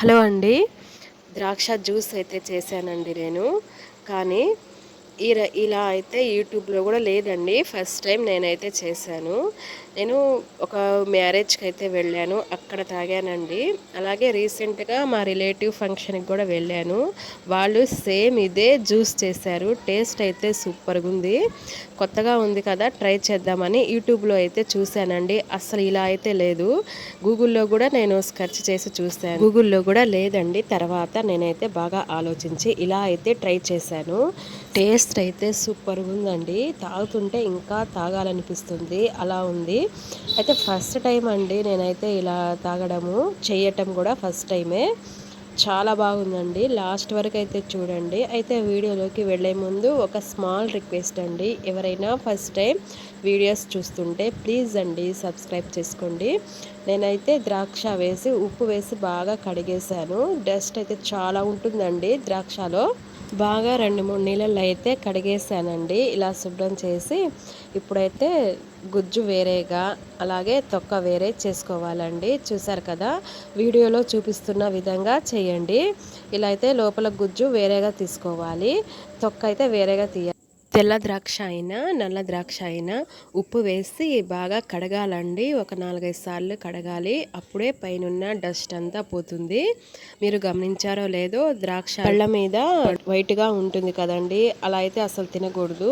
Hello అండి. ద్రాక్ష juice అయితే చేశానండి నేను. కానీ ఇలా అయితే యూట్యూబ్లో కూడా లేదండి. ఫస్ట్ టైం నేనైతే చేశాను. నేను ఒక మ్యారేజ్కి అయితే వెళ్ళాను అక్కడ తాగానండి. అలాగే రీసెంట్గా మా రిలేటివ్ ఫంక్షన్కి కూడా వెళ్ళాను. వాళ్ళు సేమ్ ఇదే జ్యూస్ చేశారు టేస్ట్ అయితే సూపర్గా ఉంది కొత్తగా ఉంది కదా ట్రై చేద్దామని యూట్యూబ్లో అయితే చూశానండి. అసలు ఇలా అయితే లేదు. గూగుల్లో కూడా నేను స్కర్చ్ చేసి చూశాను. గూగుల్లో కూడా లేదండి. తర్వాత నేనైతే బాగా ఆలోచించి ఇలా అయితే ట్రై చేశాను. టేస్ట్ అయితే సూపర్గా ఉందండి తాగుతుంటే ఇంకా తాగాలనిపిస్తుంది. అలా ఉంది. అయితే ఫస్ట్ టైం అండి నేనైతే ఇలా తాగడము చేయటం కూడా ఫస్ట్ టైమే. చాలా బాగుందండి. లాస్ట్ వరకు అయితే చూడండి. అయితే వీడియోలోకి వెళ్ళే ముందు ఒక స్మాల్ రిక్వెస్ట్ అండి. ఎవరైనా ఫస్ట్ టైం వీడియోస్ చూస్తుంటే ప్లీజ్ అండి సబ్స్క్రైబ్ చేసుకోండి. నేనైతే ద్రాక్ష వేసి ఉప్పు వేసి బాగా కడిగేశాను. డస్ట్ అయితే చాలా ఉంటుందండి ద్రాక్షలో. బాగా రెండు మూడు నీళ్ళల్లో అయితే కడిగేసానండి ఇలా శుభ్రం చేసి ఇప్పుడైతే గుజ్జు వేరేగా అలాగే తొక్క వేరే చేసుకోవాలండి. చూసారు కదా? వీడియోలో చూపిస్తున్న విధంగా తీయండి. ఇలా అయితే లోపల గుజ్జు వేరేగా తీసుకోవాలి. తొక్క అయితే వేరేగా తీయాలి. తెల్ల ద్రాక్ష అయినా నల్ల ద్రాక్ష అయినా ఉప్పు వేసి బాగా కడగాలండి. ఒక నాలుగైదు సార్లు కడగాలి. అప్పుడే పైన డస్ట్ అంతా పోతుంది. మీరు గమనించారో లేదో ద్రాక్ష పళ్ళ మీద వైట్గా ఉంటుంది కదండి. అలా అయితే అసలు తినకూడదు.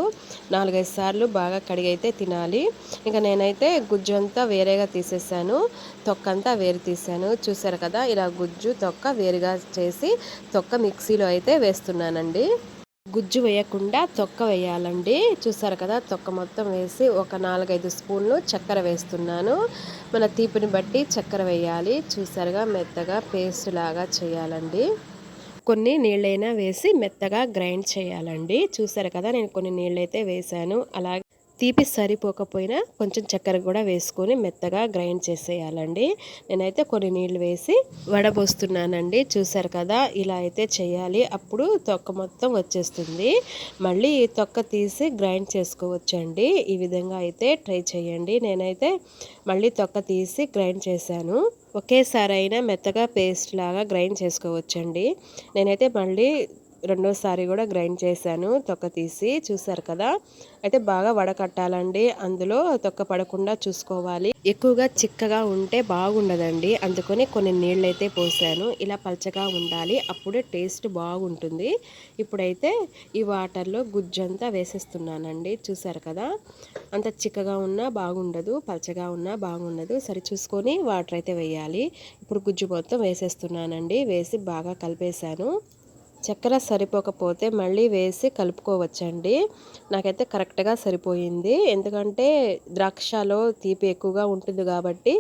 నాలుగైదు సార్లు బాగా కడిగైతే తినాలి. ఇంకా నేనైతే గుజ్జు అంతా వేరేగా తీసేసాను. తొక్క అంతా వేరు తీసాను. చూసారు కదా ఇలా గుజ్జు తొక్క వేరుగా చేసి తొక్క మిక్సీలో అయితే వేస్తున్నానండి. గుజ్జు వేయకుండా తొక్క వేయాలండి. చూసారు కదా తొక్క మొత్తం వేసి ఒక నాలుగైదు స్పూన్లు చక్కెర వేస్తున్నాను. మన తీపిని బట్టి చక్కెర వేయాలి. చూసారుగా మెత్తగా పేస్ట్ లాగా చేయాలండి. కొన్ని నీళ్ళైనా వేసి మెత్తగా గ్రైండ్ చేయాలండి. చూసారు కదా నేను కొన్ని నీళ్ళైతే వేసాను అలాగే తీపి సరిపోకపోయినా కొంచెం చక్కెర కూడా వేసుకొని మెత్తగా గ్రైండ్ చేసేయాలండి. నేనైతే కొన్ని నీళ్ళు వేసి వడబోస్తున్నానండి. చూసారు కదా ఇలా అయితే చేయాలి. అప్పుడు తొక్క మొత్తం వచ్చేస్తుంది. మళ్ళీ తొక్క తీసి గ్రైండ్ చేసుకోవచ్చండి. ఈ విధంగా అయితే ట్రై చేయండి. నేనైతే మళ్ళీ తొక్క తీసి గ్రైండ్ చేశాను. ఒకేసారి అయినా మెత్తగా పేస్ట్ లాగా గ్రైండ్ చేసుకోవచ్చండి. నేనైతే మళ్ళీ రెండోసారి కూడా గ్రైండ్ చేశాను తొక్క తీసి చూసారు కదా. అయితే బాగా వడకట్టాలండి అందులో తొక్క పడకుండా చూసుకోవాలి. ఎక్కువగా చిక్కగా ఉంటే బాగుండదండి అందుకని కొన్ని నీళ్ళు అయితే పోసాను. ఇలా పల్చగా ఉండాలి అప్పుడే టేస్ట్ బాగుంటుంది. ఇప్పుడైతే ఈ వాటర్లో గుజ్జంతా వేసేస్తున్నానండి చూసారు కదా. అంత చిక్కగా ఉన్నా బాగుండదు పల్చగా ఉన్నా బాగుండదు. సరి చూసుకొని వాటర్ అయితే వేయాలి. ఇప్పుడు గుజ్జు మొత్తం వేసేస్తున్నానండి వేసి బాగా కలిపేశాను. చక్కెర సరిపోకపోతే మళ్ళీ వేసి కలుపుకోవచ్చండి. నాకైతే కరెక్ట్గా సరిపోయింది. ఎందుకంటే ద్రాక్షలో తీపి ఎక్కువగా ఉంటుంది కాబట్టి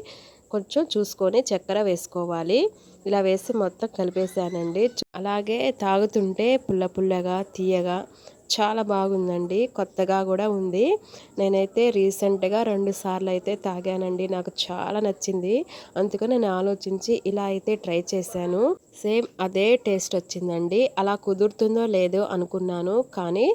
కొంచెం చూసుకొని చక్కెర వేసుకోవాలి. ఇలా వేసి మొత్తం కలిపేసానండి. అలాగే తాగుతుంటే పుల్ల పుల్లగా తీయగా చాలా బాగుందండి. కొత్తగా కూడా ఉంది. నేనైతే రీసెంట్గా రెండు సార్లు అయితే తాగానండి. నాకు చాలా నచ్చింది. అందుకని నేను ఆలోచించి ఇలా అయితే ట్రై చేశాను. సేమ్ అదే టేస్ట్ వచ్చిందండి. అలా కుదురుతుందో లేదో అనుకున్నాను. కానీ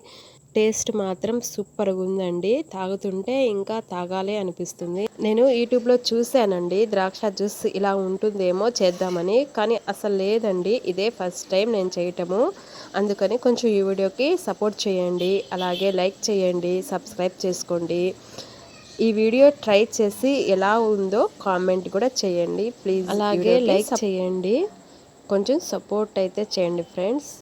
టేస్ట్ మాత్రం సూపర్గా ఉందండి తాగుతుంటే ఇంకా తాగాలి అనిపిస్తుంది. నేను యూట్యూబ్లో చూశానండి. ద్రాక్ష జ్యూస్ ఇలా ఉంటుందేమో చేద్దామని కానీ అసలు లేదండి. ఇదే ఫస్ట్ టైం నేను చేయటము. అందుకని కొంచెం ఈ వీడియోకి సపోర్ట్ చేయండి. అలాగే లైక్ చేయండి సబ్స్క్రైబ్ చేసుకోండి. ఈ వీడియో ట్రై చేసి ఎలా ఉందో కామెంట్ కూడా చేయండి. ప్లీజ్ అలాగే లైక్ చేయండి. కొంచెం సపోర్ట్ అయితే చేయండి ఫ్రెండ్స్.